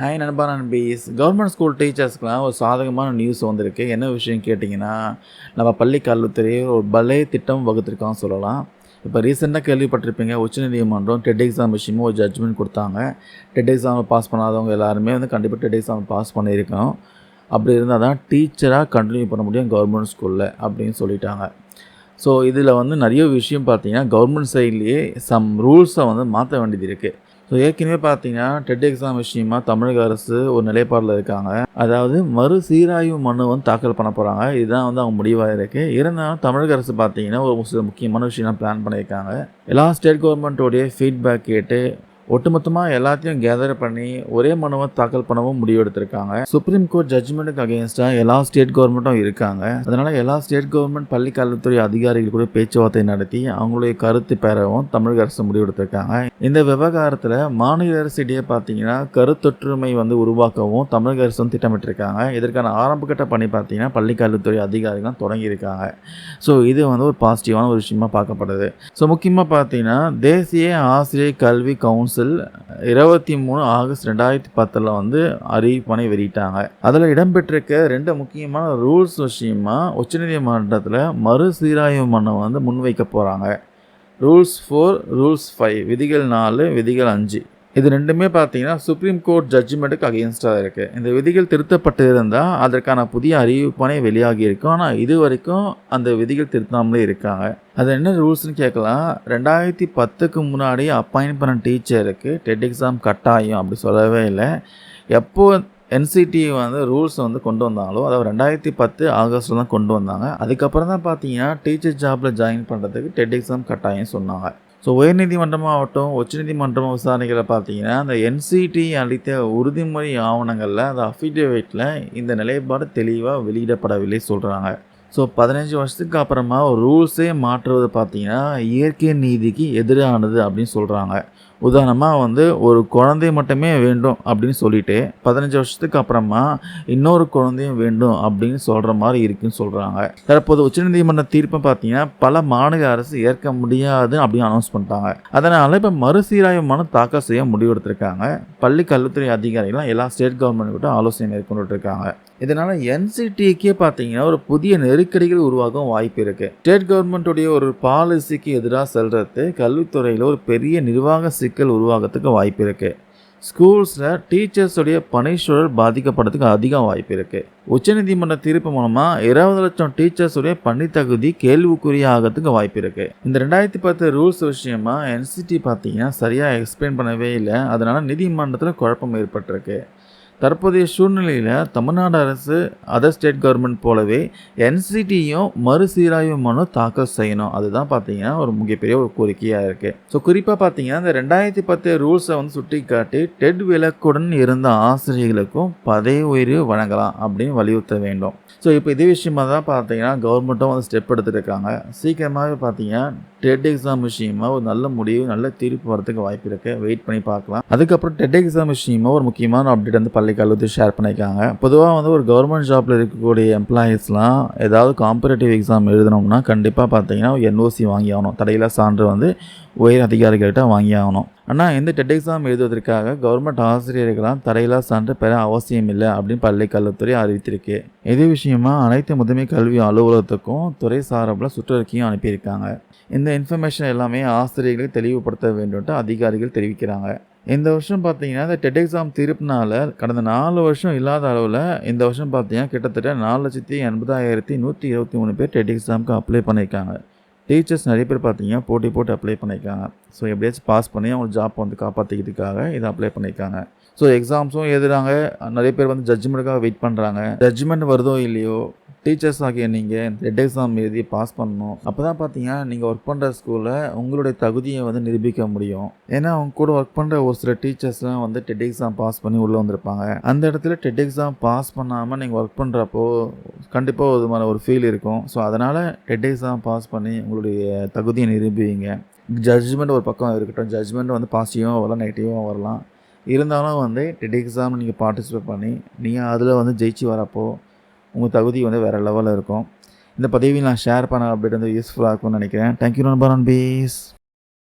Hi நண்பா நண்பீஸ். Government school டீச்சர்ஸ்க்குலாம் ஒரு சாதகமான நியூஸ் வந்திருக்கு. என்ன விஷயம் கேட்டிங்கன்னா நம்ம பள்ளி கல்வித்துறை ஒரு பலே திட்டம் வகுத்திருக்கான்னு சொல்லலாம். இப்போ ரீசெண்டாக கேள்விப்பட்டிருப்பீங்க உச்சநீதிமன்றம் டெட் எக்ஸாம் விஷயமும் ஒரு ஜட்ஜ்மெண்ட் கொடுத்தாங்க. டெட் எக்ஸாம் பாஸ் பண்ணாதவங்க எல்லாருமே வந்து கண்டிப்பாக டெட் எக்ஸாம் பாஸ் பண்ணியிருக்கோம். அப்படி இருந்தால் தான் டீச்சராக கண்டினியூ பண்ண முடியும் கவர்மெண்ட் ஸ்கூலில் அப்படின்னு சொல்லிட்டாங்க. ஸோ இதில் வந்து நிறைய விஷயம் பார்த்தீங்கன்னா கவர்மெண்ட் சைட்லேயே சம் ரூல்ஸை வந்து மாற்ற வேண்டியது இருக்குது ஸோ ஏற்கனவே பார்த்தீங்கன்னா டெட் எக்ஸாம் விஷயமா தமிழக அரசு ஒரு நிலைப்பாடில் இருக்காங்க. அதாவது மறு சீராய்வு மனு வந்து தாக்கல் பண்ண போகிறாங்க இதுதான் வந்து அவங்க முடிவாக இருக்குது இருந்தாலும் தமிழக அரசு பார்த்தீங்கன்னா ஒரு சில முக்கியமான விஷயம்லாம் பிளான் பண்ணியிருக்காங்க. எல்லா ஸ்டேட் கவர்மெண்ட்டோடைய ஃபீட்பேக் கேட்டு ஒட்டுமொத்தமாக எல்லாத்தையும் கேதர் பண்ணி ஒரே மனுவை தாக்கல் பண்ணவும் முடிவெடுத்திருக்காங்க. சுப்ரீம் கோர்ட் ஜட்ஜ்மெண்ட்டுக்கு அகேன்ஸ்டாக எல்லா ஸ்டேட் கவர்மெண்ட்டும் இருக்காங்க. அதனால எல்லா ஸ்டேட் கவர்மெண்ட் பள்ளி கல்வித்துறை அதிகாரிகள் கூட பேச்சுவார்த்தை நடத்தி அவங்களுடைய கருத்து பெறவும் தமிழக அரசு முடிவெடுத்திருக்காங்க. இந்த விவகாரத்தில் மாநில அரசு இடையே பார்த்தீங்கன்னா கருத்தொற்றுமை வந்து உருவாக்கவும் தமிழக அரசு வந்து திட்டமிட்டிருக்காங்க. இதற்கான ஆரம்பகட்ட பணி பார்த்தீங்கன்னா பள்ளி கல்வித்துறை அதிகாரிகள் தொடங்கியிருக்காங்க. ஸோ இது வந்து ஒரு பாசிட்டிவான ஒரு விஷயமா பார்க்கப்படுது. ஸோ முக்கியமாக பார்த்தீங்கன்னா தேசிய ஆசிரியர் கல்வி கவுன்சில் கவுன்சில் இருபத்தி மூணு ஆகஸ்ட் ரெண்டாயிரத்தி பத்தில் வந்து அறிவிப்பனை வெளியிட்டாங்க. அதில் இடம்பெற்றிருக்க ரெண்டு முக்கியமான ரூல்ஸ் விஷயமா உச்சநீதிமன்றத்தில் மறுசீராய்வு மன்னை வந்து முன்வைக்க போகிறாங்க ரூல்ஸ் ஃபோர் ரூல்ஸ் ஃபைவ் விதிகள் நாலு விதிகள் அஞ்சு. இது ரெண்டுமே பார்த்தீங்கன்னா சுப்ரீம் கோர்ட் ஜட்ஜ்மெண்ட்டுக்கு அகேன்ஸ்டாக இருக்குது இந்த விதிகள் திருத்தப்பட்டு இருந்தால் அதற்கான புதிய அறிவிப்பானே வெளியாகி இருக்கும். ஆனால் இது வரைக்கும் அந்த விதிகள் திருத்தாமலே இருக்காங்க. அது என்ன ரூல்ஸ்னு கேட்கலாம். ரெண்டாயிரத்தி பத்துக்கு முன்னாடி அப்பாயின்ட் பண்ண டீச்சருக்கு டெட் எக்ஸாம் கட்டாயம் அப்படி சொல்லவே இல்லை. எப்போ என்சிடி வந்து ரூல்ஸ் வந்து கொண்டு வந்தாங்களோ அதாவது ரெண்டாயிரத்தி பத்து ஆகஸ்ட்டில் தான் கொண்டு வந்தாங்க. அதுக்கப்புறம் தான் பார்த்தீங்கன்னா டீச்சர் ஜாபில் ஜாயின் பண்ணுறதுக்கு டெட் எக்ஸாம் கட்டாயம் சொன்னாங்க. ஸோ உயர்நீதிமன்றமாகட்டும் உச்சநீதிமன்றம் விசாரணைகளை பார்த்தீங்கன்னா அந்த என்சிடி அளித்த உறுதிமொழி ஆவணங்களில் அந்த அஃபிடேவிட்டில் இந்த நிலைப்பாடு தெளிவாக வெளியிடப்படவில்லை சொல்கிறாங்க ஸோ பதினஞ்சு வருஷத்துக்கு அப்புறமா ரூல்ஸே மாற்றுவது பார்த்தீங்கன்னா இயற்கை நீதிக்கு எதிரானது அப்படின்னு சொல்கிறாங்க உதாரணமாக வந்து ஒரு குழந்தை மட்டுமே வேண்டும் அப்படின்னு சொல்லிட்டு பதினஞ்சு வருஷத்துக்கு அப்புறமா இன்னொரு குழந்தையும் வேண்டும் அப்படின்னு சொல்கிற மாதிரி இருக்குன்னு சொல்கிறாங்க தற்போது உச்சநீதிமன்ற தீர்ப்பை பார்த்தீங்கன்னா பல மாநில அரசு ஏற்க முடியாது அப்படின்னு அனௌன்ஸ் பண்ணிட்டாங்க. அதனால் இப்போ மறுசீராய்வு மனு தாக்கல் செய்ய முடிவெடுத்திருக்காங்க பள்ளி கல்வித்துறை அதிகாரிகள் எல்லா ஸ்டேட் கவர்மெண்ட் கிட்ட ஆலோசனை மேற்கொண்டு இருக்காங்க. இதனால் என்சிடிக்கே பார்த்தீங்கன்னா ஒரு புதிய நெருக்கடிகள் உருவாகும் வாய்ப்பு இருக்குது ஸ்டேட் கவர்மெண்ட்டுடைய ஒரு பாலிசிக்கு எதிராக செல்றது கல்வித்துறையில் ஒரு பெரிய நிர்வாக சிக்கல் உருவாகிறதுக்கு வாய்ப்பு இருக்குது ஸ்கூல்ஸில் டீச்சர்ஸுடைய பணிச்சூழல் பாதிக்கப்படுறதுக்கு அதிகம் வாய்ப்பு இருக்குது உச்சநீதிமன்ற தீர்ப்பு மூலமாக இருபது லட்சம் டீச்சர்ஸுடைய பணி தகுதி ஆகிறதுக்கு வாய்ப்பு இருக்குது இந்த ரெண்டாயிரத்தி பத்து ரூல்ஸ் விஷயமா என்சிடி பார்த்தீங்கன்னா சரியாக எக்ஸ்பிளைன் பண்ணவே இல்லை. அதனால் நீதிமன்றத்தில் குழப்பம் ஏற்பட்டிருக்கு. தற்போதைய சூழ்நிலையில் தமிழ்நாடு அரசு அதர் ஸ்டேட் கவர்மெண்ட் போலவே என்சிடியும் மறுசீராய்வு மனு தாக்கல் செய்யணும். அதுதான் பார்த்தீங்கன்னா ஒரு மிகப்பெரிய ஒரு கோரிக்கையாக இருக்குது ஸோ குறிப்பாக பார்த்தீங்கன்னா இந்த ரெண்டாயிரத்தி பத்து ரூல்ஸை வந்து சுட்டி காட்டி டெட் விலக்குடன் இருந்த ஆசிரியர்களுக்கும் பதவி உயர்வு வழங்கலாம் அப்படின்னு வலியுறுத்த வேண்டும். ஸோ இப்போ இதே விஷயமா தான் பார்த்தீங்கன்னா கவர்மெண்ட்டும் வந்து ஸ்டெப் எடுத்துருக்காங்க சீக்கிரமாகவே பார்த்தீங்கன்னா டெட் எக்ஸாம் விஷயமா ஒரு நல்ல முடிவு நல்ல தீர்ப்பு வரதுக்கு வாய்ப்பு இருக்குது வெயிட் பண்ணி பார்க்கலாம். அதுக்கப்புறம் டெட் எக்ஸாம் விஷயமா ஒரு முக்கியமான அப்டேட் வந்து பள்ளி கல்லூரி ஷேர் பண்ணியிருக்காங்க. பொதுவாக வந்து ஒரு கவர்மெண்ட் ஜாப்பில் இருக்கக்கூடிய எம்ப்ளாயீஸ்லாம் ஏதாவது காம்படேட்டிவ் எக்ஸாம் எழுதணும்னா கண்டிப்பாக பார்த்தீங்கன்னா என்ஓசி வாங்கி ஆகணும். தடையில சான்று வந்து உயர் அதிகாரிகள்கிட்ட வாங்கி ஆகணும். ஆனால் இந்த டெட் எக்ஸாம் எழுதுவதற்காக கவர்மெண்ட் ஆசிரியர்களாம் தடையில்லா சான்று பெற அவசியம் இல்லை அப்படின்னு பள்ளி கல்வித்துறை அறிவித்திருக்கு. இதே விஷயமா அனைத்து முதன்மை கல்வி அலுவலகத்துக்கும் துறை சார்பில் சுற்றறிக்கையும் அனுப்பியிருக்காங்க. இந்த இன்ஃபர்மேஷன் எல்லாமே ஆசிரியர்களுக்கு தெளிவுபடுத்த வேண்டும்ட்டு அதிகாரிகள் தெரிவிக்கிறாங்க. இந்த வருஷம் பார்த்தீங்கன்னா இந்த டெட் எக்ஸாம் தீர்ப்புனால கடந்த நாலு வருஷம் இல்லாத அளவில் இந்த வருஷம் பார்த்தீங்கன்னா கிட்டத்தட்ட நாலு லட்சத்தி எண்பதாயிரத்தி நூற்றி இருபத்தி மூணு பேர் டெட் எக்ஸாமுக்கு அப்ளை பண்ணியிருக்காங்க. டீச்சர்ஸ் நிறைய பேர் பார்த்தீங்கன்னா போட்டி போட்டு அப்ளை பண்ணியிருக்காங்க. ஸோ எப்படியாச்சும் பாஸ் பண்ணி அவங்க ஜாப் வந்து காப்பாற்றிக்கிறதுக்காக இதை அப்ளை பண்ணியிருக்காங்க. ஸோ எக்ஸாம்ஸும் எழுதுறாங்க. நிறைய பேர் வந்து ஜட்ஜ்மெண்ட்டுக்காக வெயிட் பண்ணுறாங்க ஜட்ஜ்மெண்ட் வருதோ இல்லையோ டீச்சர்ஸ் ஆகிய நீங்கள் ரெட் எக்ஸாம் எழுதி பாஸ் பண்ணணும். அப்போ தான் பார்த்தீங்கன்னா நீங்கள் ஒர்க் பண்ணுற ஸ்கூலில் உங்களுடைய தகுதியை வந்து நிரூபிக்க முடியும். ஏன்னா அவங்க கூட ஒர்க் பண்ணுற ஒரு சில டீச்சர்ஸ்லாம் வந்து டெட் எக்ஸாம் பாஸ் பண்ணி உள்ளே வந்திருப்பாங்க. அந்த இடத்துல டெட் எக்ஸாம் பாஸ் பண்ணாமல் நீங்கள் ஒர்க் பண்ணுறப்போ கண்டிப்பாக ஒரு மாதிரி ஒரு ஃபீல் இருக்கும். ஸோ அதனால் டெட் எக்ஸாம் பாஸ் பண்ணி உங்களுக்கு உங்களுடைய தகுதியை நிரூபிங்க. ஜட்ஜ்மெண்ட் ஒரு பக்கம் இருக்கட்டும். ஜட்ஜ்மெண்ட் வந்து பாசிட்டிவாக வரலாம் நெகட்டிவாக வரலாம். இருந்தாலும் வந்து டெட் எக்ஸாம் நீங்கள் பார்ட்டிசிபேட் பண்ணி நீங்கள் அதில் வந்து ஜெயிச்சு வரப்போ உங்கள் தகுதி வந்து வேறு லெவலில் இருக்கும். இந்த பதிவை நான் ஷேர் பண்ண அப்படி வந்து யூஸ்ஃபுல்லாக இருக்கும்னு நினைக்கிறேன். தேங்க்யூ நண்பர் பீஸ்